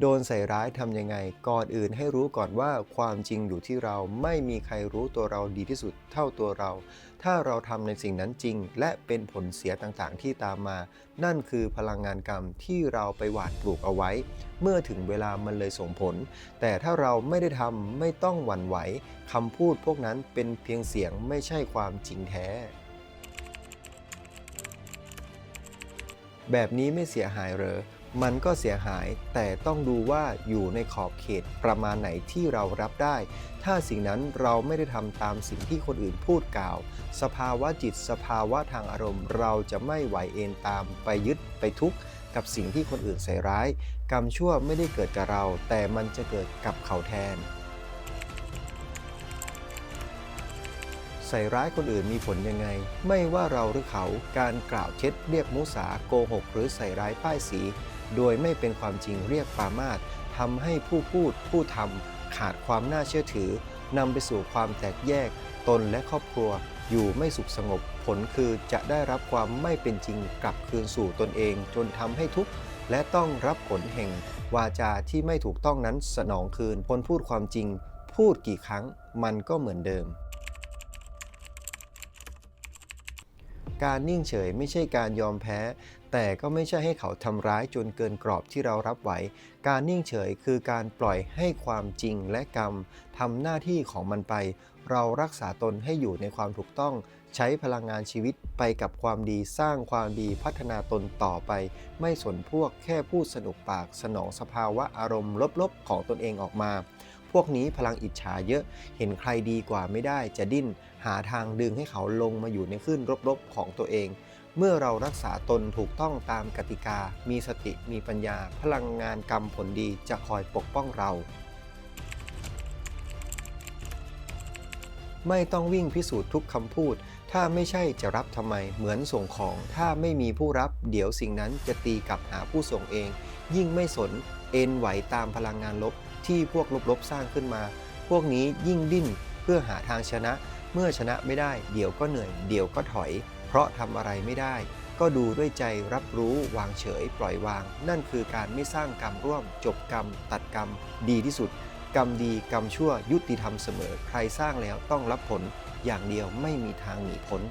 โดนใส่ร้ายทำยังไง ก่อนอื่นให้รู้ก่อนว่าความจริงอยู่ที่เราไม่มีใครรู้ตัวเราดีที่สุดเท่าตัวเรา ถ้าเราทำในสิ่งนั้นจริง และเป็นผลเสียต่างๆ ที่ตามมา นั่นคือพลังงานกรรมที่เราไปหว่านปลูกเอาไว้ เมื่อถึงเวลามันเลยส่งผล แต่ถ้าเราไม่ได้ทำไม่ต้องหวั่นไหวคำพูดพวกนั้นเป็นเพียงเสียงไม่ใช่ความจริงแท้แบบนี้ไม่เสียหายเหรอ มันก็เสียหายแต่ต้องดูว่าอยู่ในขอบเขตประมาณไหนที่เรารับได้ ถ้าสิ่งนั้นเราไม่ได้ทำตามสิ่งที่คนอื่นพูดกล่าว สภาวะจิตสภาวะทางอารมณ์ เราจะไม่ไหวเอนตามไปยึดไปทุกข์กับสิ่งที่คนอื่นใส่ร้าย กรรมชั่วไม่ได้เกิดกับเรา แต่มันจะเกิดกับเขาแทน ใส่ร้ายคนอื่นมีผลยังไง ไม่ว่าเราหรือเขาการกล่าวเท็จเรียกมุสาโกหก หรือใส่ร้ายป้ายสี โดยไม่เป็นความจริงเรียกปามาตทำให้ผู้พูดผู้ทำขาดความน่าเชื่อถือนำไปสู่ความแตกแยก ตนและครอบครัวอยู่ไม่สุขสงบ ผลคือจะได้รับความไม่เป็นจริงกลับคืนสู่ตนเอง จนทำให้ทุกข์และต้องรับผลแห่ง วาจาที่ไม่ถูกต้องนั้นสนองคืนคนพูดความจริง พูดกี่ครั้งมันก็เหมือนเดิม การนิ่งเฉยไม่ใช่การยอมแพ้ แต่ก็ไม่ใช่ให้เขาทำร้ายจนเกินกรอบที่เรารับไหว การนิ่งเฉยคือการปล่อยให้ความจริงและกรรมทำหน้าที่ของมันไป เรารักษาตนให้อยู่ในความถูกต้อง ใช้พลังงานชีวิตไปกับความดีสร้างความดีพัฒนาตนต่อไป ไม่สนพวกแค่พูดสนุกปากสนองสภาวะอารมณ์ลบๆของตนเองออกมา พวกนี้พลังอิจฉาเยอะ เห็นใครดีกว่าไม่ได้จะดิ้น หาทางดึงให้เขาลงมาอยู่ในคลื่นลบๆของตัวเอง เมื่อเรารักษาตนถูกต้องตามกติกา มีสติ มีปัญญา พลังงานกรรมผลดีจะคอยปกป้องเรา ไม่ต้องวิ่งพิสูจน์ทุกคำพูด ถ้าไม่ใช่จะรับทำไม เหมือนส่งของ ถ้าไม่มีผู้รับ เดี๋ยวสิ่งนั้นจะตีกลับหาผู้ส่งเอง ยิ่งไม่สน เอ็นไหวตามพลังงานลบ ที่พวกลบๆสร้างขึ้นมา พวกนี้ยิ่งดิ้นเพื่อหาทางชนะ เมื่อชนะไม่ได้ เดี๋ยวก็เหนื่อย เดี๋ยวก็ถอย เพราะทำอะไรไม่ได้ ก็ดูด้วยใจรับรู้วางเฉย ปล่อยวาง นั่นคือการไม่สร้างกรรมร่วม จบกรรม ตัดกรรม ดีที่สุด กรรมดีกรรมชั่วยุติธรรมเสมอ ใครสร้างแล้วต้องรับผล อย่างเดียวไม่มีทางหนีพ้น